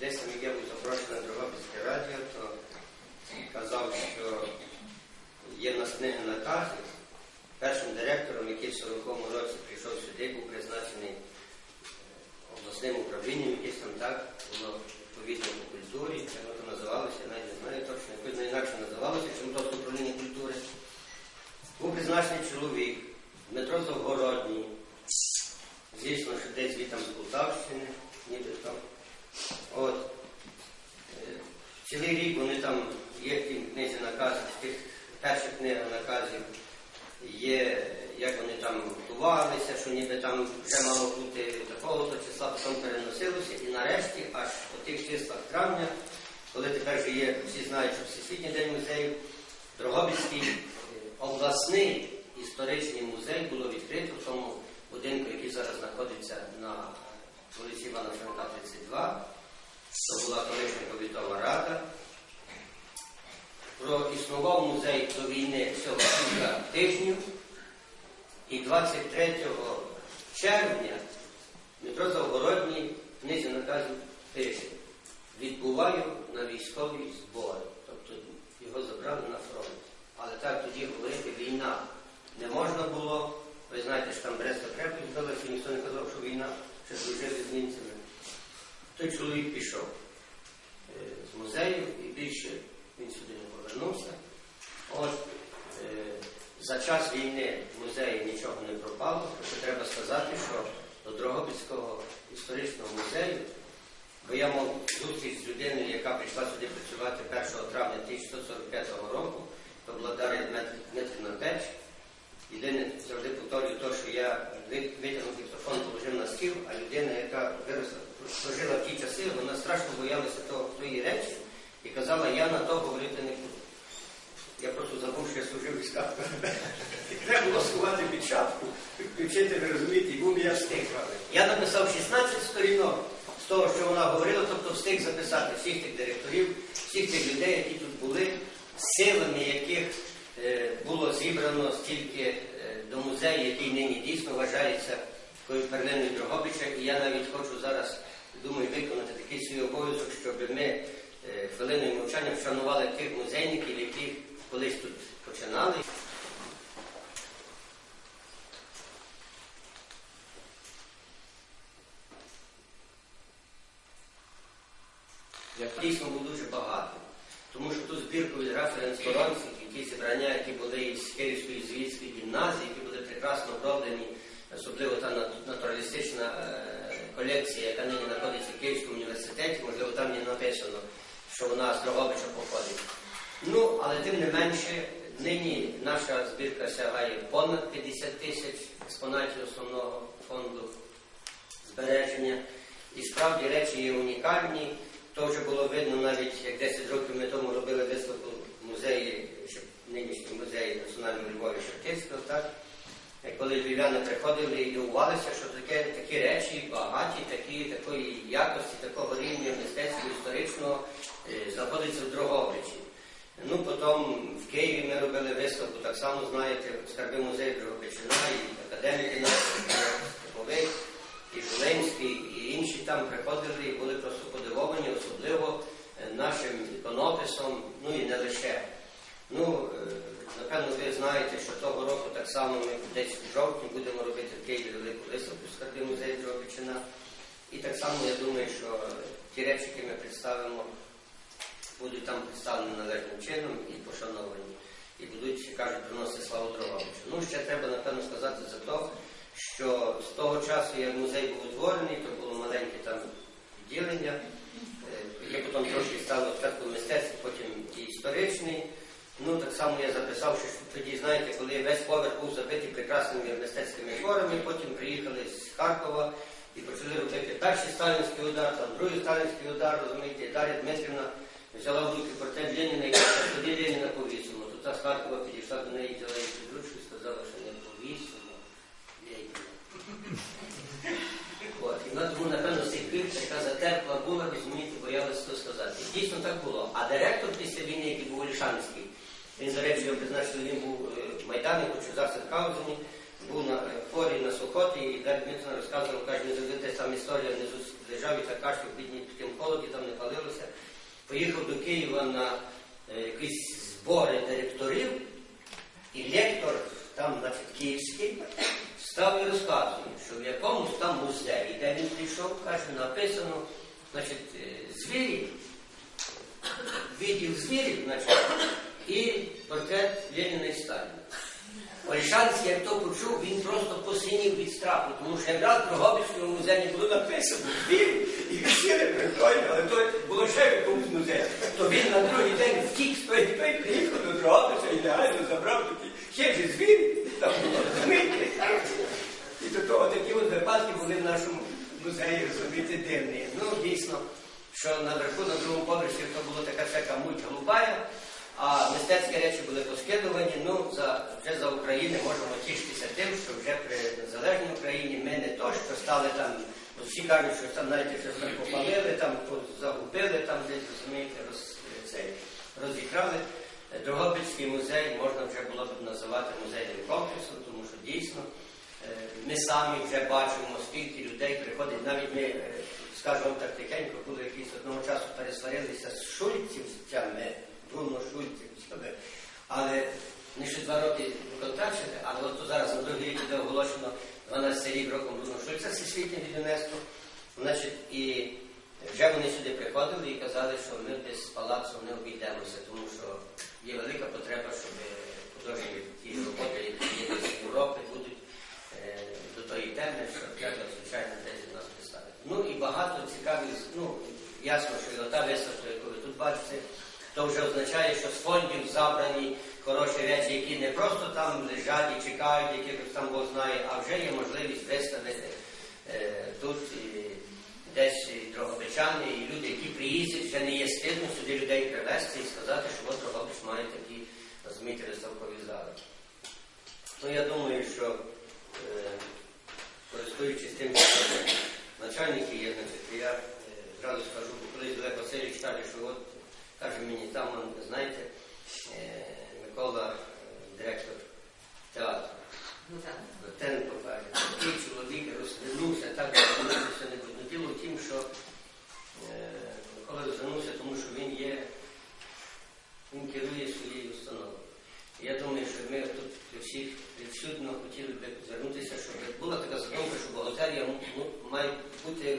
Десь там я був запрошений на Дрогобицьке радіо, то казав, що є в нас книга наказів. Першим директором, який в 40-му році прийшов сюди, був призначений е, обласним управлінням, якесь там так було відповідно по культурі, як воно то називалося, навіть не знаю точно, якось інакше називалося, чим просто управління культури. Був призначений чоловік Дмитро Завгородній, звісно, що десь звідти з Полтавщини, нібито. От. Е, Цілий рік вони там є в тій книзі наказів, в тих перших книгах наказів є, як вони там готувалися, що ніби там вже мало бути такого-то числа, потім переносилося. І нарешті, аж по тих числах травня, коли тепер вже є, всі знають, що Всесвітній день музею, Дрогобицький е, обласний історичний музей було відкрито в тому будинку, який зараз знаходиться на вулиці Івана Франка, 32. Це була колишня повітова рада. Проіснував музей до війни всього кілька тижнів. І 23 червня Дмитро Завгородній книзі наказів пише відбуваю на військові збори. Тобто його забрали на фронт. Але так тоді говорити війна не можна було. Ви знаєте, що там Бреста крепость здалася, ніхто не казав, що війна ще дружили з німцями. Той чоловік пішов е, з музею і більше він сюди не повернувся. От е, за час війни в музеї нічого не пропало, що треба сказати, що до Дрогобицького історичного музею, бо я мав зустріч з людиною, яка прийшла сюди працювати 1 травня 1945 року, то була Дар'я Дмитрівна Печ. Єдине завжди повторюю те, що я витягнув диктофон, положив на стіл, а людина, яка виросла, прожила в ті часи, вона страшно боялася того, тої речі і казала, я на то говорити не буду. Я просто забув, що я служив військах. Треба було сховати під шапку, включити, ви розумієте, і був я встиг. Я написав 16 сторінок з того, що вона говорила, тобто встиг записати всіх тих директорів, всіх тих людей, які тут були, силами яких е, було зібрано стільки до музею, який нині дійсно вважається такою Дрогобича. І я навіть хочу зараз, думаю, виконати такий свій обов'язок, щоб ми е, хвилиною мовчання вшанували тих музейників, які колись тут починали. Дійсно було дуже багато. Тому що ту збірку від референс-коронців, які зібрання, які були із Київської звідської гімназії, які були прекрасно оброблені, особливо та нат- натуралістична е, колекція, яка нині знаходиться в Київському університеті, можливо, там не написано, що вона з Дрогобича походить. Ну, але тим не менше, нині наша збірка сягає понад 50 тисяч експонатів основного фонду збереження. І справді речі є унікальні. То вже було видно навіть, як 10 років ми тому робили виставку музеї, нинішній музеї національного Львові Шевченського, так? Як коли львів'яни приходили і дивувалися, що таке, такі речі багаті, такі, такої якості, такого рівня мистецтва історичного е, знаходиться в Дрогобичі. Ну, потім в Києві ми робили виставку, так само знаєте, скарби музею Дрогобичина, і академіки наші, Степовий, і Жулинський, і інші там приходили і були просто подивовані, особливо е, нашим іконописом, ну і не лише. Ну, е, напевно, ви знаєте, що того року так само ми десь у жовтні будемо робити в Києві велику виставку скарби музею Дрогобичина. І так само я думаю, що е, ті речі, які ми представимо, будуть там представлені належним чином і пошановані. І будуть, кажуть, приносити славу Дрогобичу. Ну, ще треба, напевно, сказати за те, що з того часу, як музей був утворений, то було маленьке там відділення, е, є потім трошки стало спочатку мистецтво, потім і історичний. Ну, так само я записав, що тоді, знаєте, коли весь поверх був забитий прекрасними мистецькими творами, потім приїхали з Харкова і почали робити перший сталінський удар, там другий сталінський удар, розумієте, і Дар'я Дмитрівна взяла в руки портрет Леніна і тоді Леніна повісимо. Тут та з Харкова підійшла до неї, взяла її під ручку і сказала, що не повісимо Леніна. От, і вона тому, напевно, з така затерпла була, розумієте, боялася то сказати. Дійсно так було. А директор після війни, який був Олішанський, він, до речі, його призначили, він був е, майданик, у Чудах-Садкаузені, був на е, хворій на сухоті, і Дар'я Дмитрівна розказував, каже, не завжди та сама історія, внизу лежав і так кашляв, бідні тим холоді, там не палилося. Поїхав до Києва на е, якісь збори директорів, і лектор, там, значить, київський, став і розказує, що в якомусь там музеї, де він прийшов, каже, написано, значить, е, звірі, відділ звірів, значить, і портрет Леніна і Сталіна. Ольшанський, як то почув, він просто посинів від страху, тому що якраз про Гобівському музеї було написано звірі і всі прикольно, але то було ще в якомусь музеї. То він на другий день втік з той приїхав до Дрогобича і негайно забрав такі ще ж звірі, там було розумієте. І до того такі от випадки були в нашому музеї, розумієте, дивні. Ну, дійсно, що на другому поверсі, то була така всяка муть голубая, а мистецькі речі були поскидувані. Ну, за, вже за України можемо тішитися тим, що вже при незалежній Україні ми не то, що стали там, всі кажуть, що там навіть щось там попалили, там загубили, там десь, розумієте, роз, цей, розікрали. Дрогобицький музей можна вже було б називати музейним комплексом, тому що дійсно е, ми самі вже бачимо, скільки людей приходить. Навіть ми, е, скажімо так тихенько, коли якісь одного часу пересварилися з шульцівцями, Бруно шульцівцями, але не ще два роки контрактили, але от зараз на другий рік буде оголошено 12 рік роком Бруно Шульца всесвітнє від ЮНЕСКО. Значить, і вже вони сюди приходили і казали, що ми без палацу не обійдемося, тому що є велика потреба, щоб художні ті роботи, які є десь Європи, будуть е, до тої теми, що треба, звичайно, десь у нас представити. Ну і багато цікавих, ну, ясно, що і та виставка, яку ви тут бачите, то вже означає, що з фондів забрані хороші речі, які не просто там лежать і чекають, якихось там Бог знає, а вже є можливість виставити е, тут. І, десь Дрогобичани, і люди, які приїздять, вже не є стидно сюди людей привезти і сказати, що от Дрогобич має такі, розумієте, виставкові зали. Ну, я думаю, що е, користуючись тим, що начальники є, значить, я е, зразу скажу, бо колись Олег Васильович каже, що от, каже мені, там, знаєте, е, Микола, е, директор театру, Ну так. Котенко каже, такий чоловік розвернувся, так розвернувся не буде. Діло в тім, що е, Микола розвернувся, тому що він є, він керує своєю установою. Я думаю, що ми тут всіх відсюдно хотіли б звернутися, щоб була така задумка, що бухгалтерія ну, має бути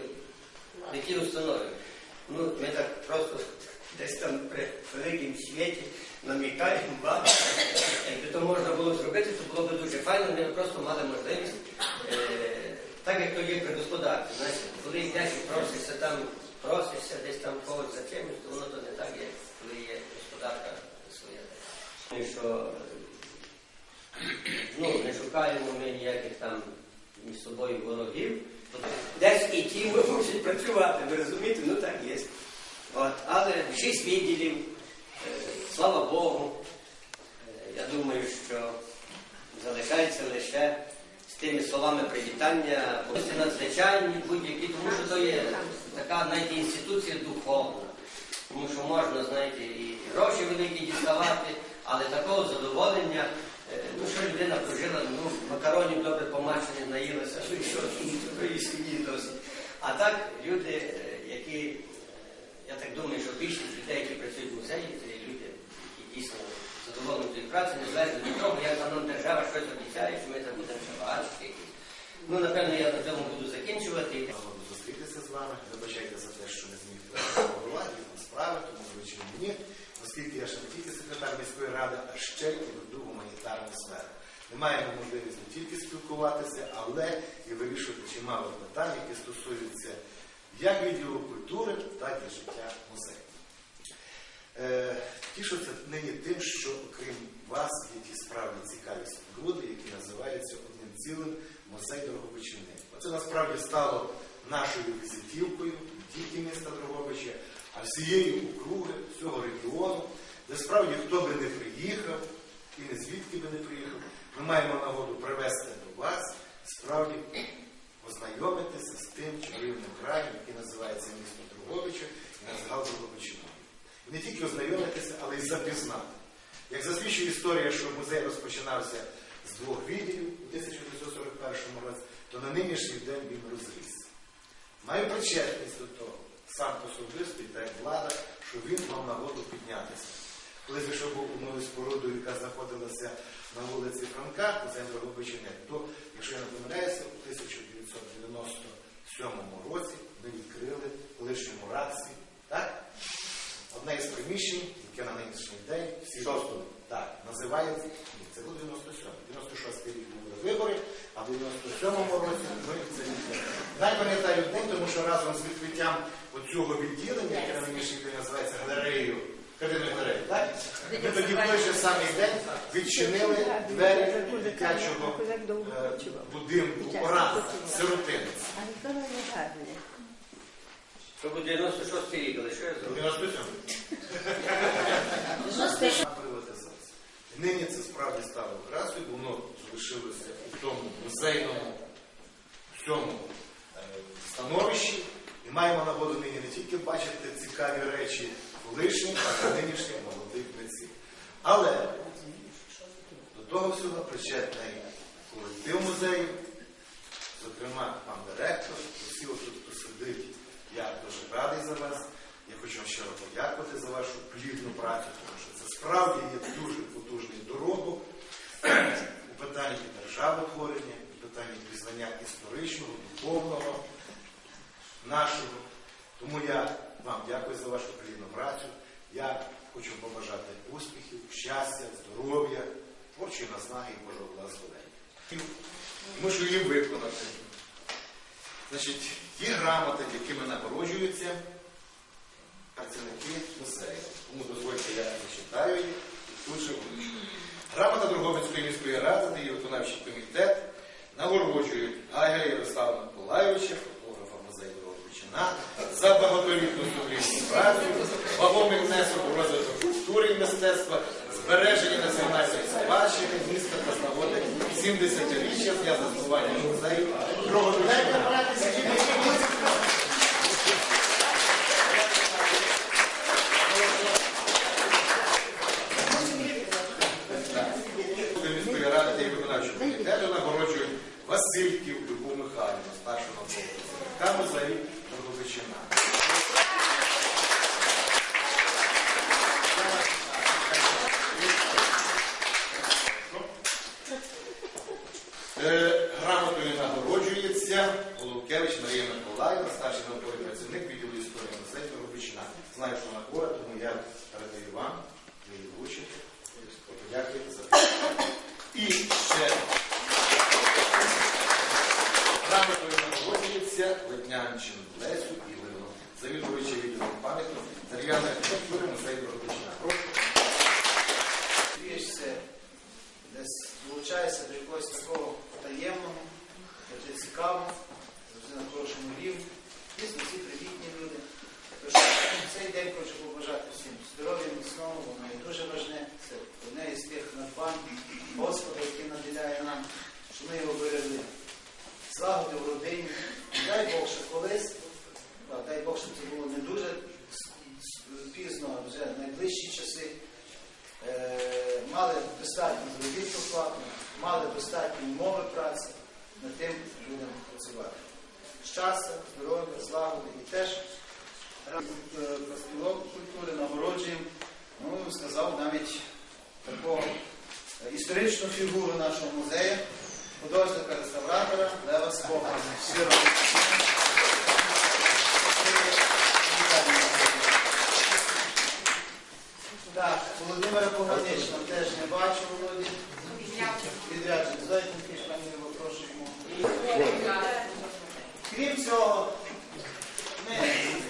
в якій установі. Ну, ми так просто там при великому світі намікаємо, бачимо. Якби то можна було зробити, то було б дуже файно, ми просто мали можливість, е, так як то є при господарстві. Знаєте, коли йдеш і просишся там, просишся десь там когось за чимось, то воно то не так є, коли є господарка своя. І що ну, не шукаємо ми ніяких там між собою ворогів. Десь і ті мусять працювати, ви розумієте? Ну так є. От, але шість відділів, е, слава Богу, е, я думаю, що залишається лише з тими словами привітання, надзвичайні будь-які, тому що то є така навіть інституція духовна. Тому що можна, знаєте, і гроші великі діставати, але такого задоволення, е, ну що людина прожила, ну, макаронів добре помачені, наїлася, ну і що, ну, такої сім'ї досить. А так люди, е, які, е, я так думаю, що більшість людей, які працюють в музеї, це люди, які дійсно задоволені тією працею, незалежно від того, як нам держава щось обіцяє, що ми це будемо ще якісь. Ну, напевно, я на цьому буду закінчувати. Можу зустрітися з вами. Вибачайте за те, що не зміг голова, справи, тому звичайно мені, оскільки я ще не тільки секретар міської ради, а ще й веду гуманітарну сферу. Ми маємо можливість не тільки спілкуватися, але і вирішувати чимало питань, які стосуються як відділу культури, так і життя музею. Е, Тішуся нині тим, що окрім вас є ті справді цікаві споруди, які називаються одним цілим музей Дрогобичини. Оце насправді стало нашою візитівкою не тільки міста Дрогобича, а всієї округи, всього регіону, де справді хто би не приїхав і не звідки би не приїхав, ми маємо нагоду привезти до вас справді ознайомитися з тим чарівним краєм, який називається місто Дрогобича і Нацгал Дрогобичина. І не тільки ознайомитися, але й запізнати. Як засвідчує історія, що музей розпочинався з двох відділів у 1941 році, то на нинішній день він розріс. Маю причетність до того, сам особисто і так влада, що він мав нагоду піднятися. Коли зайшов був новою спорудою, яка знаходилася на вулиці Франка, музей Дрогобичини, то, якщо я не помиляюся, у 1997 році ми відкрили колишньому рації, так? Одне із приміщень, яке на нинішній день всі Шостому. Так, називається, ні, це був 97 96 рік були вибори, а в 97-му році ми це відкрили. Навіть пам'ятаю день, тому що разом з відкриттям оцього відділення, яке на нинішній день називається галереєю, картиною галереї, так? Ми тоді в той же самий день відчинили двері дитячого е, будинку Оран, сиротинець. А ніхто не гарний. То був 96 рік, але що я зробив? 97 приватизація. І нині це справді стало красою, воно залишилося у тому музейному всьому е, становищі. І маємо нагоду нині не тільки бачити цікаві речі колишніх, а й нинішніх молодих митців. Але до того всього причетний колектив музею, зокрема пан директор, усі отут, хто сидить, я дуже радий за вас. Я хочу вам щиро подякувати за вашу плідну працю, справді є дуже потужний доробок у питанні державотворення, у питанні пізнання історичного, духовного нашого. Тому я вам дякую за вашу плідну працю. Я хочу побажати успіхів, щастя, здоров'я, творчої наснаги і Божого благословення. Мушу її виконати. Значить, ті грамоти, якими нагороджуються працівники музею. Тому дозвольте, я зачитаю їх і тут же. Грамота Дрогобицької міської ради та її виконавчий комітет нагороджують Гайга Ярослава Миколайовича, фотографа музею Дрогобичина, за багаторітну сумлінну працю, вагомий внесок у розвиток культури і мистецтва, збереження національної спадщини міста та з 70-річчя з дня заснування музею Дрогобичина. Голови міської ради та її виконавчого комітету нагороджують Васильків Любов Михайлівну, старшого наукового музею Дрогобичина. Е, Грамотою нагороджується Головкевич Марія Миколаївна, старший науковий працівник відділу історії музею Дрогобичина. Знаю, що вона хвора, тому я передаю вам, ви її вручите. Подякуйте за це. І ще грамотою нагороджується Летнянчин Лесю Ігорівну, завідувача відділом пам'яток дерев'яної архітектури музею Дрогобичина. Прошу. Вієшся, десь долучаєшся до якогось такого таємного, дуже цікавого, завжди на хорошому рівні. Дійсно, всі привітні люди. Тож цей день хочу побажати всім здоров'я міцного, воно є дуже важне. Це одне із тих надбань Господа, який наділяє нам, що ми його берегли. Злагоди в родині. Дай Бог, що колись, дай Бог, щоб це було не дуже пізно, а вже найближчі часи е, мали достатньо заробітну плату, мали достатні умови праці, над тим людям працювати. Щастя, здоров'я, злагоди і теж спілок культури нагороджуємо, ну, сказав навіть е, історичну фігуру нашого музею, художника-реставратора Лева Скопа. Щиро. Так, Володимира Погоднич нам теж не бачу, Володі. Відрядження. Задайте якийсь пані його, прошу. Крім цього, ми,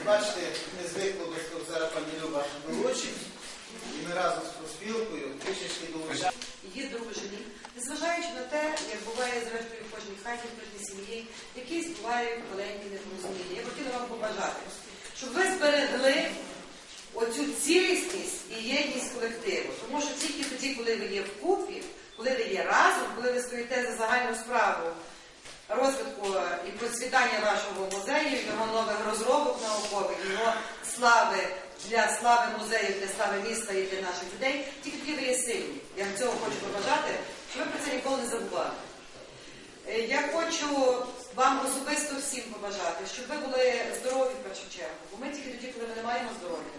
бачите, не звикли до Скопцера пані Люба долучить. І ми разом з проспілкою трішечки долучаємо. Є дружні кожній хаті, сім'ї, якісь бувають маленькі непорозуміння. Я хотіла вам побажати, щоб ви зберегли оцю цілісність і єдність колективу. Тому що тільки тоді, коли ви є вкупі, коли ви є разом, коли ви стоїте за загальну справу розвитку і процвітання вашого музею, його нових розробок наукових, його слави для слави музею, для слави міста і для наших людей, тільки ви є сильні. Я цього хочу побажати, ви про це ніколи не забували. Е, Я хочу вам особисто всім побажати, щоб ви були здорові в першу чергу. Бо ми тільки тоді, коли ми не маємо здоров'я,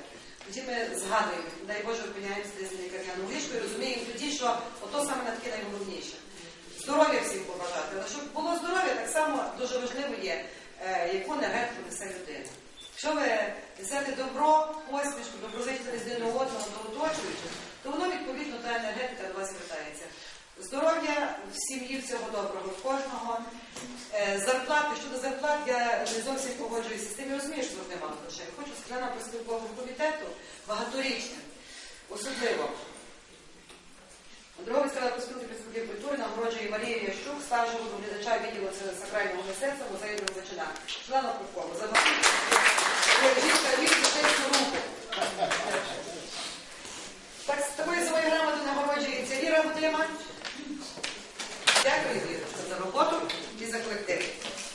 тоді ми згадуємо, дай Боже, опиняємося десь на лікарняному ліжку і розуміємо тоді, що ото саме на таке найголовніше. Здоров'я всім побажати. Але щоб було здоров'я, так само дуже важливо є, е, яку енергетику несе людина. Якщо ви несете добро, посмішку, доброзичливість один одного до оточуючих, то воно відповідно та енергетика до вас вертається. Здоров'я в сім'ї всього доброго в кожного. Е, Зарплати щодо зарплат я не зовсім погоджуюся з тим. Я розумію, що завжди мало грошей. Хочу сказати на проспілковому комітету багаторічним, особливо. Друга сказала проспілки представників культури нагороджує Марію Ящук, старшого доглядача відділу сакрального мистецтва музею Дровичина, члена профкому. За жінка від руку. Так, з такою самою грамотою нагороджується Віра Гутима. Дякую, Вірочка, за роботу і за колектив.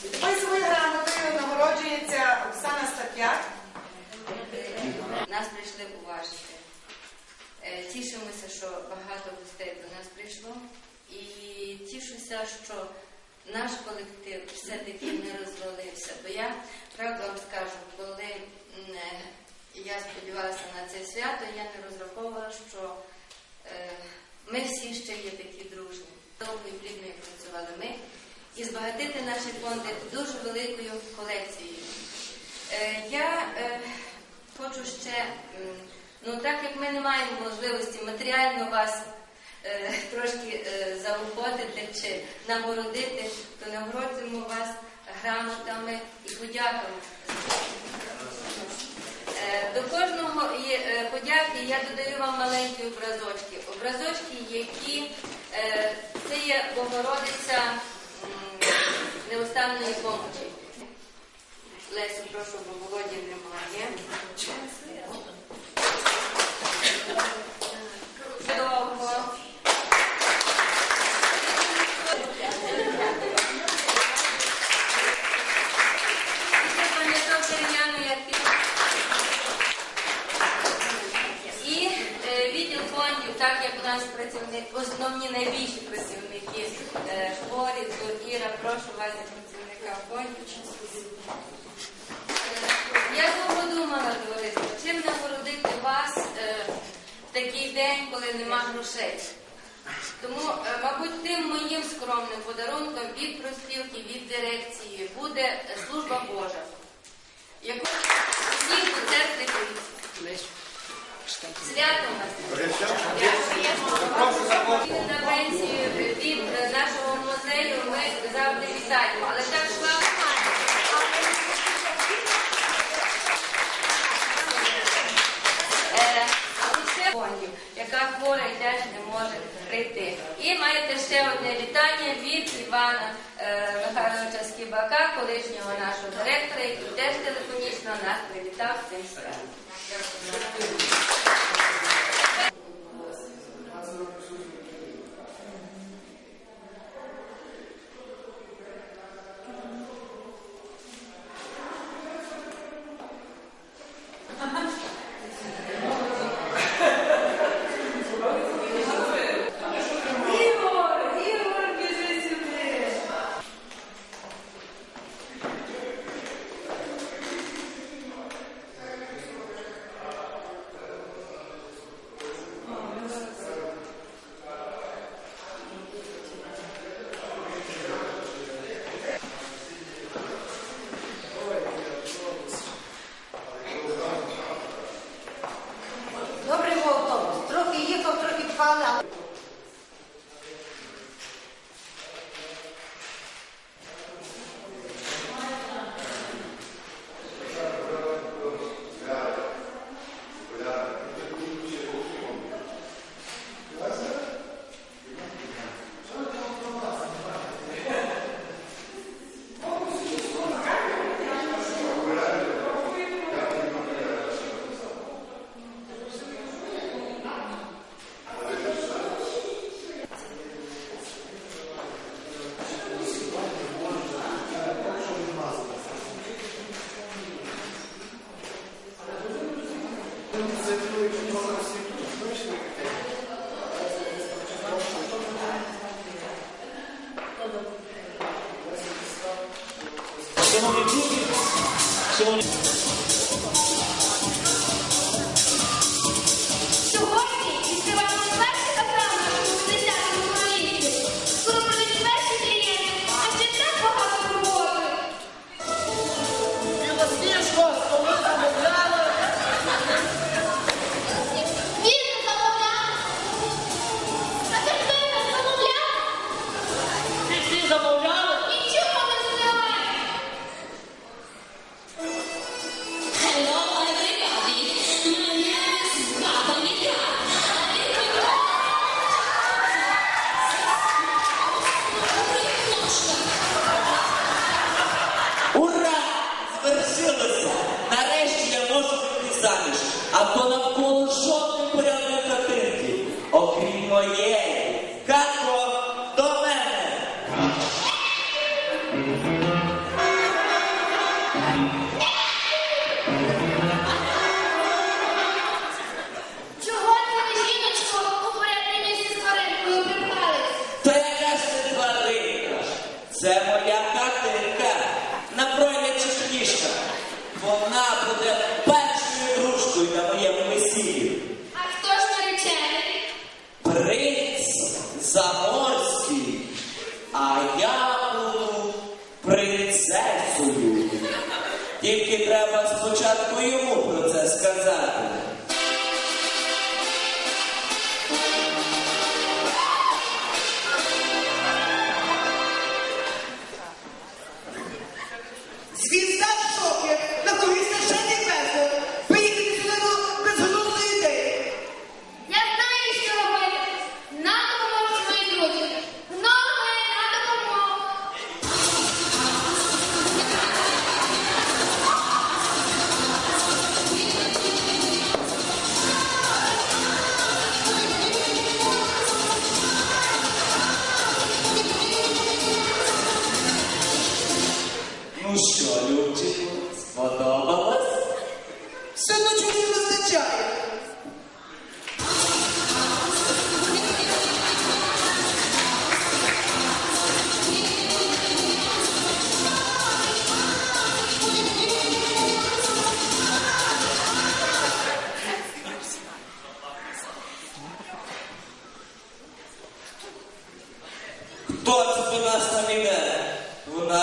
І грамотою нагороджується Оксана Стап'як. Нас прийшли уважити. Е, Тішимося, що багато гостей до нас прийшло. І тішуся, що наш колектив все-таки не розвалився. Бо я правду вам скажу, коли е, я сподівалася на це свято, я не розраховувала, що е, ми всі ще є такі дружні. Довго і плідно як працювали ми. І збагатити наші фонди дуже великою колекцією. Е, Я е, хочу ще, ну так як ми не маємо можливості матеріально вас е, трошки заохотити чи нагородити, то нагородимо вас грамотами і подяками. До кожного подяки я додаю вам маленькі образочки. Образочки, які це є Богородиця неустанної помочі. Лесю, прошу, бо Володі немає. Довго. Я пам'ятав дерев'яну, як під- І е, відділ фондів, так як у нас працівники, основні найбільші працівники е, хворі, то Іра, прошу вас як працівника фондів. Е, Я довго думала, товариство, чим нагородити вас е, в такий день, коли нема грошей. Тому, е, мабуть, тим моїм скромним подарунком від проспілки, від дирекції буде служба Божа, яку всі концерти Свято вас! На пенсію від нашого музею ми завжди вітаємо, але так слава. Е, і ще фондів, яка хвора і теж не може прийти. І маєте ще одне вітання від Івана е, Михайловича Скібака, колишнього нашого директора, який теж телефонічно нас привітав цим святом. Він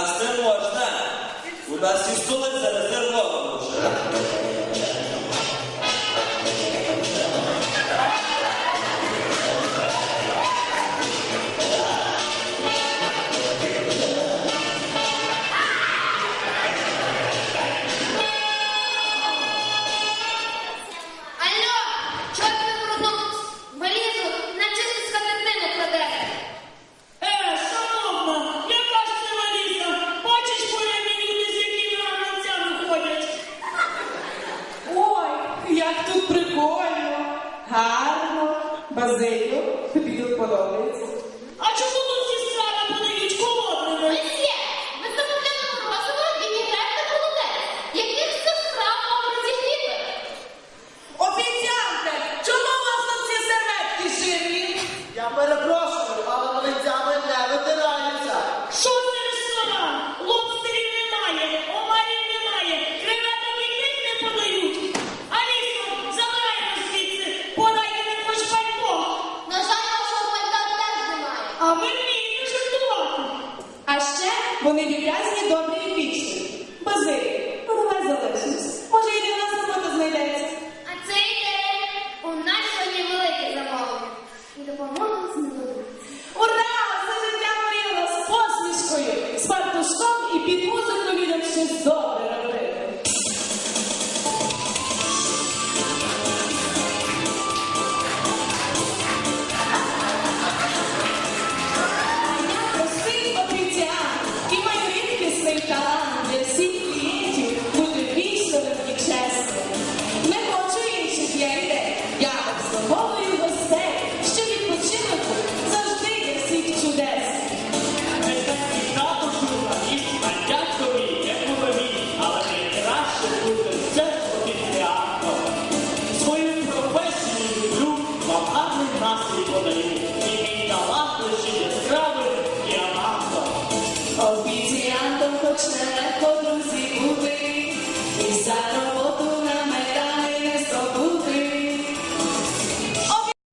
У нас не можна. У нас і столиця резервована